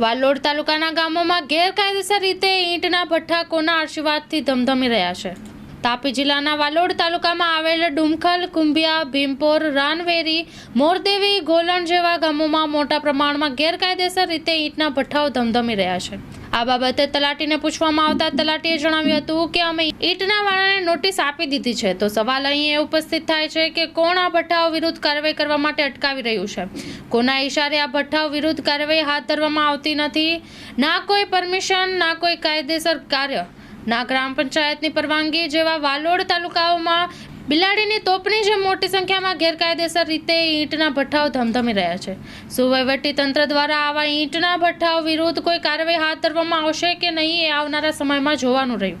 વાલોડ તાલુકાના ગામોમાં ગેરકાયદેસર રીતે ઈંટના ભઠ્ઠા આશીર્વાદથી ધમધમી રહ્યા છે. તાપી જિલ્લાના વાલોડ તાલુકામાં આવેલ ડુમખલ, કુંભિયા, ભીમપોર, રાનવેરી, મોરદેવી, ગોલણ જેવા ગામોમાં મોટા પ્રમાણમાં ગેરકાયદેસર રીતે ઈંટના ભઠ્ઠાઓ ધમધમી રહ્યા છે. આ બાબતે તલાટીને પૂછવામાં આવતા તલાટીએ જણાવ્યું હતું કે અમે ઈંટના વાળાને નોટિસ આપી દીધી છે. તો સવાલ અહીં એ ઉપસ્થિત થાય છે કે કોણ આ ભઠ્ઠાઓ વિરુદ્ધ કાર્યવાહી કરવા માટે અટકાવી રહ્યું છે? કોના ઈશારે આ ભઠ્ઠાઓ વિરુદ્ધ કાર્યવાહી હાથ ધરવામાં આવતી નથી? ના કોઈ પરમિશન, ના કોઈ કાયદેસર કાર્ય ના ગ્રામ પંચાયતની પરવાનગી જેવા વાલોડ તાલુકાઓમાં બિલાડીની તોપની જેમ મોટી સંખ્યામાં ગેરકાયદેસર રીતે ઈંટના ભઠ્ઠાઓ ધમધમી રહ્યા છે. સુવહીવટી વહીવટી તંત્ર દ્વારા આવા ઈંટના ભઠ્ઠાઓ વિરુદ્ધ કોઈ કાર્યવાહી હાથ ધરવામાં આવશે કે નહીં એ આવનારા સમયમાં જોવાનું રહ્યું.